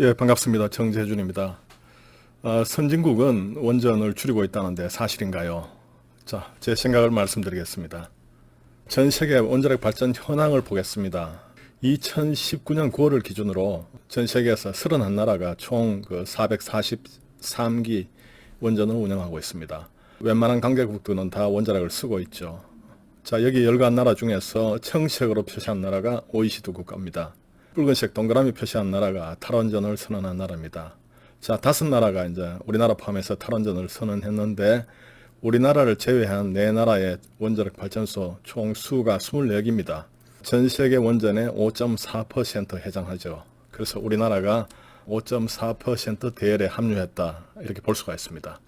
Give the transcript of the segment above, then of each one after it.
예, 반갑습니다. 정재준입니다. 아, 선진국은 원전을 줄이고 있다는데 사실인가요? 자, 제 생각을 말씀드리겠습니다. 전 세계 원자력 발전 현황을 보겠습니다. 2019년 9월을 기준으로 전 세계에서 31나라가 총 그 443기 원전을 운영하고 있습니다. 웬만한 강대국들은 다 원자력을 쓰고 있죠. 자, 여기 열간 나라 중에서 청색으로 표시한 나라가 OECD 국가입니다. 붉은색 동그라미 표시한 나라가 탈원전을 선언한 나라입니다. 자, 다섯 나라가 이제 우리나라 포함해서 탈원전을 선언했는데 우리나라를 제외한 네 나라의 원자력 발전소 총 수가 24개입니다. 전 세계 원전의 5.4% 해당하죠. 그래서 우리나라가 5.4% 대열에 합류했다. 이렇게 볼 수가 있습니다.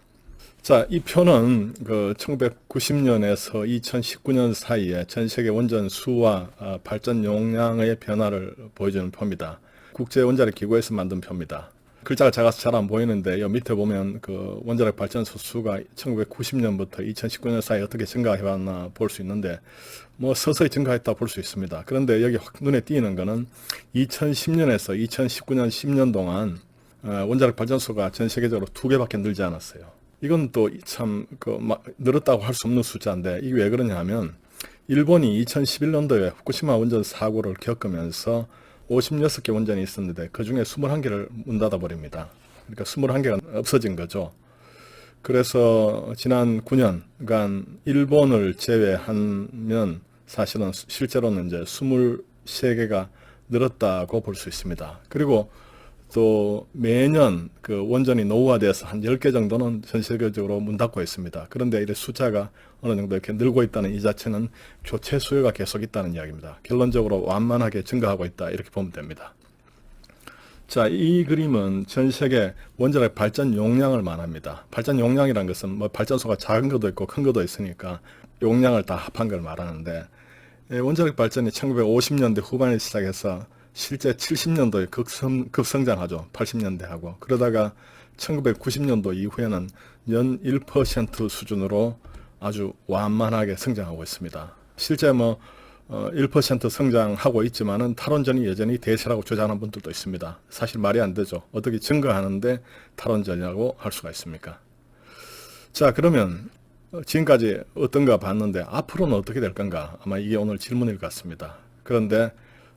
자, 이 표는 그 1990년에서 2019년 사이에 전 세계 원전 수와 아, 발전 용량의 변화를 보여주는 표입니다. 국제 원자력 기구에서 만든 표입니다. 글자가 작아서 잘 안 보이는데 여 밑에 보면 그 원자력 발전소 수가 1990년부터 2019년 사이에 어떻게 증가해 왔나 볼 수 있는데 뭐 서서히 증가했다 볼 수 있습니다. 그런데 여기 확 눈에 띄는 거는 2010년에서 2019년 10년 동안 어, 원자력 발전소가 전 세계적으로 두 개밖에 늘지 않았어요. 이건 또 참 그 늘었다고 할 수 없는 숫자인데 이게 왜 그러냐 하면 일본이 2011년도에 후쿠시마 원전 사고를 겪으면서 56개 원전이 있었는데 그 중에 21개를 문 닫아 버립니다. 그러니까 21개가 없어진 거죠. 그래서 지난 9년간 일본을 제외하면 사실은 실제로는 이제 23개가 늘었다고 볼 수 있습니다. 그리고 또 매년 그 원전이 노후화돼서 한 10개 정도는 전 세계적으로 문 닫고 있습니다. 그런데 이 숫자가 어느 정도 이렇게 늘고 있다는 이 자체는 교체 수요가 계속 있다는 이야기입니다. 결론적으로 완만하게 증가하고 있다. 이렇게 보면 됩니다. 자, 이 그림은 전 세계 원자력 발전 용량을 말합니다. 발전 용량이란 것은 뭐 발전소가 작은 것도 있고 큰 것도 있으니까 용량을 다 합한 걸 말하는데 예, 원자력 발전이 1950년대 후반에 시작해서 실제 70년도에 급성, 급성장하죠. 80년대하고. 그러다가 1990년도 이후에는 연 1% 수준으로 아주 완만하게 성장하고 있습니다. 실제 뭐, 어, 1% 성장하고 있지만은 탈원전이 여전히 대세라고 주장하는 분들도 있습니다. 사실 말이 안 되죠. 어떻게 증가하는데 탈원전이라고 할 수가 있습니까? 자, 그러면 지금까지 어떤가 봤는데 앞으로는 어떻게 될 건가? 아마 이게 오늘 질문일 것 같습니다. 그런데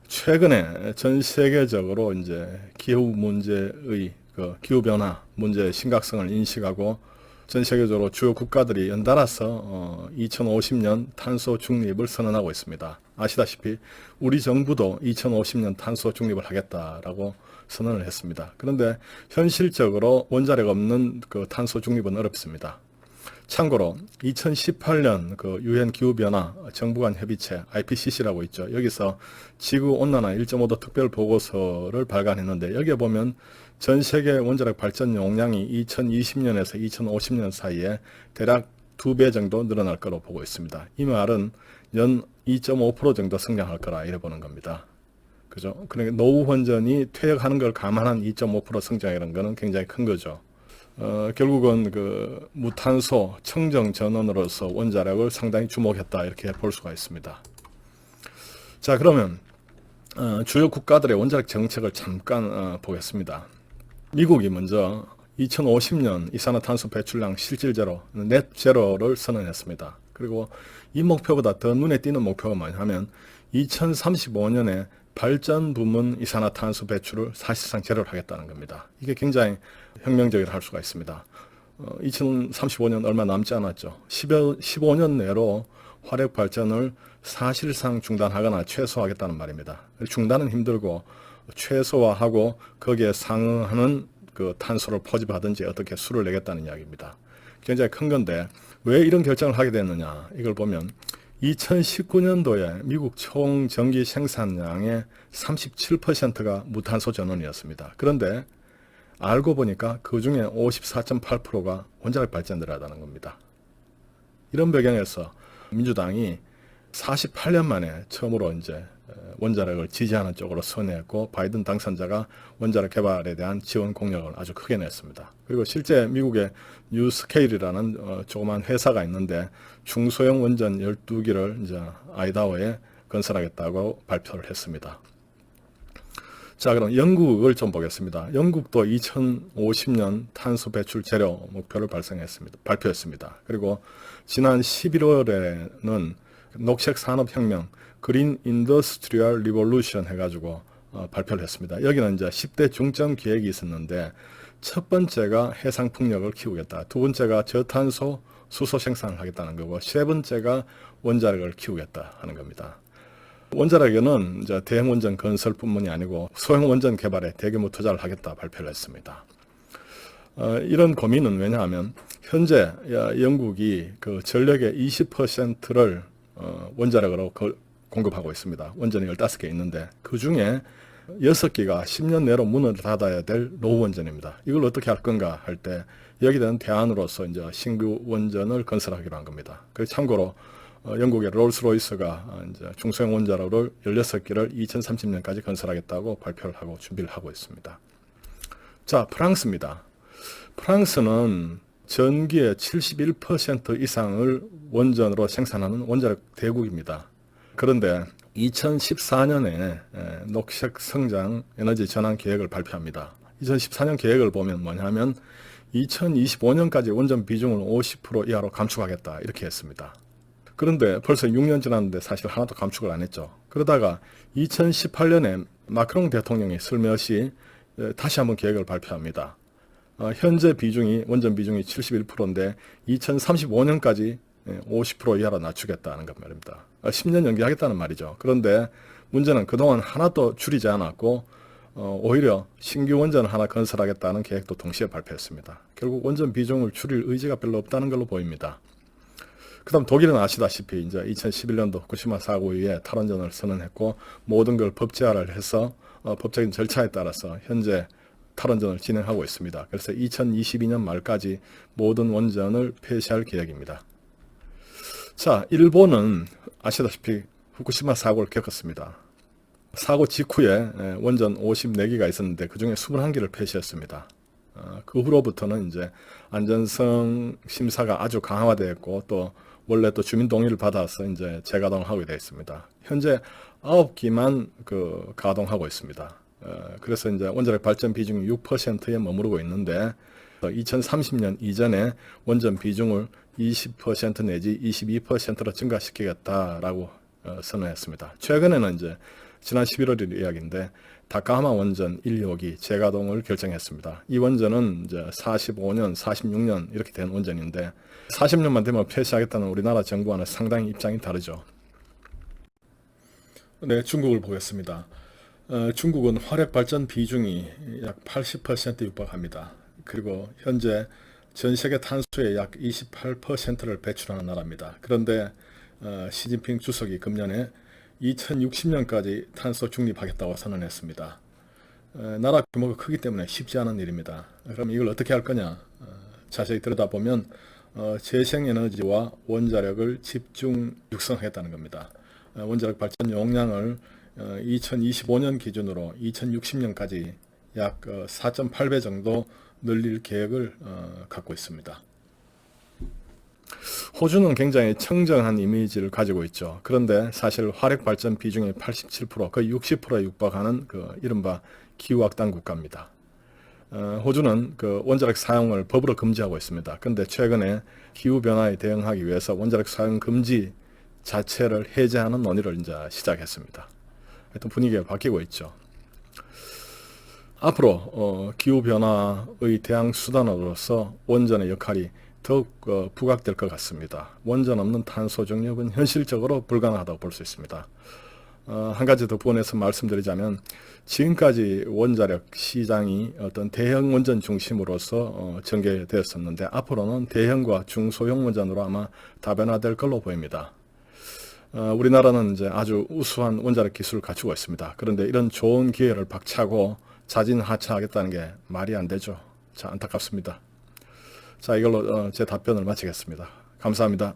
최근에 전 세계적으로 이제 기후 문제의 그 기후 변화 문제의 심각성을 인식하고 전 세계적으로 주요 국가들이 연달아서 어 2050년 탄소 중립을 선언하고 있습니다. 아시다시피 우리 정부도 2050년 탄소 중립을 하겠다라고 선언을 했습니다. 그런데 현실적으로 원자력 없는 그 탄소 중립은 어렵습니다. 참고로 2018년 그 유엔 기후 변화 정부 간 협의체 IPCC라고 있죠. 여기서 지구 온난화 1.5도 특별 보고서를 발간했는데 여기에 보면 전 세계 원자력 발전 용량이 2020년에서 2050년 사이에 대략 두배 정도 늘어날 거로 보고 있습니다. 이 말은 연 2.5% 정도 성장할 거라 이래 보는 겁니다. 그죠? 그러니까 노후 원전이 퇴역하는 걸 감안한 2.5% 성장이라는 거는 굉장히 큰 거죠. 어, 결국은 그 무탄소 청정 전원으로서 원자력을 상당히 주목했다 이렇게 볼 수가 있습니다. 자 그러면 어, 주요 국가들의 원자력 정책을 잠깐 어, 보겠습니다. 미국이 먼저 2050년 이산화탄소 배출량 실질 제로, 넷 제로를 선언했습니다. 그리고 이 목표보다 더 눈에 띄는 목표가 뭐냐면 2035년에 발전 부문 이산화탄소 배출을 사실상 제로를 하겠다는 겁니다. 이게 굉장히 혁명적이라 할 수가 있습니다. 어, 2035년 얼마 남지 않았죠. 10여, 15년 내로 화력 발전을 사실상 중단하거나 최소화하겠다는 말입니다. 중단은 힘들고 최소화하고 거기에 상응하는 그 탄소를 포집하든지 어떻게 수를 내겠다는 이야기입니다. 굉장히 큰 건데 왜 이런 결정을 하게 됐느냐 이걸 보면 2019년도에 미국 총 전기 생산량의 37%가 무탄소 전원이었습니다. 그런데 알고 보니까 그 중에 54.8%가 원자력 발전들하다는 겁니다. 이런 배경에서 민주당이 48년 만에 처음으로 이제 원자력을 지지하는 쪽으로 선회했고 바이든 당선자가 원자력 개발에 대한 지원 공약을 아주 크게 냈습니다. 그리고 실제 미국의 뉴스케일이라는 어, 조그만 회사가 있는데 중소형 원전 12기를 이제 아이다호에 건설하겠다고 발표를 했습니다. 자, 그럼 영국을 좀 보겠습니다. 영국도 2050년 탄소 배출 제로 목표를 발생했습니다. 발표했습니다. 그리고 지난 11월에는 녹색 산업 혁명, 그린 인더스트리얼 리볼루션 해가지고 어, 발표를 했습니다. 여기는 이제 10대 중점 계획이 있었는데 첫 번째가 해상 풍력을 키우겠다. 두 번째가 저탄소 수소 생산을 하겠다는 거고 세 번째가 원자력을 키우겠다 하는 겁니다. 원자력에는 이제 대형 원전 건설뿐만이 아니고 소형 원전 개발에 대규모 투자를 하겠다 발표를 했습니다. 어, 이런 고민은 왜냐하면 현재 야, 영국이 그 전력의 20%를 어, 원자력으로 거- 공급하고 있습니다. 원전이 15개 있는데 그 중에 6개가 10년 내로 문을 닫아야 될 노후 원전입니다. 이걸 어떻게 할 건가 할 때 여기 대한 대안으로서 이제 신규 원전을 건설하기로 한 겁니다. 그래서 참고로 어, 영국의 롤스로이스가 어, 이제 중소형 원자로를 16개를 2030년까지 건설하겠다고 발표를 하고 준비를 하고 있습니다. 자, 프랑스입니다. 프랑스는 전기의 71% 이상을 원전으로 생산하는 원자력 대국입니다. 그런데 2014년에 녹색 성장 에너지 전환 계획을 발표합니다. 2014년 계획을 보면 뭐냐면 2025년까지 원전 비중을 50% 이하로 감축하겠다 이렇게 했습니다. 그런데 벌써 6년 지났는데 사실 하나도 감축을 안 했죠. 그러다가 2018년에 마크롱 대통령이 슬며시 에, 다시 한번 계획을 발표합니다. 어, 현재 비중이 원전 비중이 71%인데 2035년까지 50% 이하로 낮추겠다는 것 말입니다. 어, 10년 연기하겠다는 말이죠. 그런데 문제는 그동안 하나도 줄이지 않았고 어, 오히려 신규 원전을 하나 건설하겠다는 계획도 동시에 발표했습니다. 결국 원전 비중을 줄일 의지가 별로 없다는 걸로 보입니다. 그 다음 독일은 아시다시피 이제 2011년도 후쿠시마 사고 이후에 탈원전을 선언했고 모든 걸 법제화를 해서 어, 법적인 절차에 따라서 현재 탈원전을 진행하고 있습니다. 그래서 2022년 말까지 모든 원전을 폐쇄할 계획입니다. 자, 일본은 아시다시피 후쿠시마 사고를 겪었습니다. 사고 직후에 에, 원전 54기가 있었는데 그 중에 21기를 폐쇄했습니다. 어, 그 후로부터는 이제 안전성 심사가 아주 강화되었고 또 원래 또 주민 동의를 받아서 이제 재가동을 하게 되어 있습니다. 현재 9기만 그 가동하고 있습니다. 어, 그래서 이제 원자력 발전 비중이 6%에 머무르고 있는데 2030년 이전에 원전 비중을 20% 내지 22%로 증가시키겠다라고 어, 선언했습니다. 최근에는 이제 지난 11월 이야기인데 다카하마 원전 1, 2호기 재가동을 결정했습니다. 이 원전은 이제 45년, 46년 이렇게 된 원전인데 40년만 되면 폐쇄하겠다는 우리나라 정부와는 상당히 입장이 다르죠. 네, 중국을 보겠습니다. 어, 중국은 화력 발전 비중이 약80% 육박합니다. 그리고 현재 전 세계 탄소의 약 28%를 배출하는 나라입니다. 그런데 어, 시진핑 주석이 금년에 2060년까지 탄소 중립하겠다고 선언했습니다. 어, 나라 규모가 크기 때문에 쉽지 않은 일입니다. 그럼 이걸 어떻게 할 거냐? 어, 자세히 들여다보면 어, 재생에너지와 원자력을 집중 육성하겠다는 겁니다. 어, 원자력 발전 용량을 어, 2025년 기준으로 2060년까지 약 4.8배 정도 늘릴 계획을 어, 갖고 있습니다. 호주는 굉장히 청정한 이미지를 가지고 있죠. 그런데 사실 화력 발전 비중의 87%, 거의 60%에 육박하는 그 이른바 기후악당 국가입니다. 어, 호주는 그 원자력 사용을 법으로 금지하고 있습니다. 그런데 최근에 기후 변화에 대응하기 위해서 원자력 사용 금지 자체를 해제하는 논의를 이제 시작했습니다. 하여튼 분위기가 바뀌고 있죠. 앞으로 어, 기후 변화의 대항 수단으로서 원전의 역할이 더욱 어, 부각될 것 같습니다. 원전 없는 탄소 중립은 현실적으로 불가능하다고 볼 수 있습니다. 어, 한 가지 더 부원해서 말씀드리자면 지금까지 원자력 시장이 어떤 대형 원전 중심으로서 어, 전개되었었는데 앞으로는 대형과 중소형 원전으로 아마 다변화될 걸로 보입니다. 어, 우리나라는 이제 아주 우수한 원자력 기술을 갖추고 있습니다. 그런데 이런 좋은 기회를 박차고 자진하차하겠다는 게 말이 안 되죠. 자, 안타깝습니다. 자, 이걸로 어, 제 답변을 마치겠습니다. 감사합니다.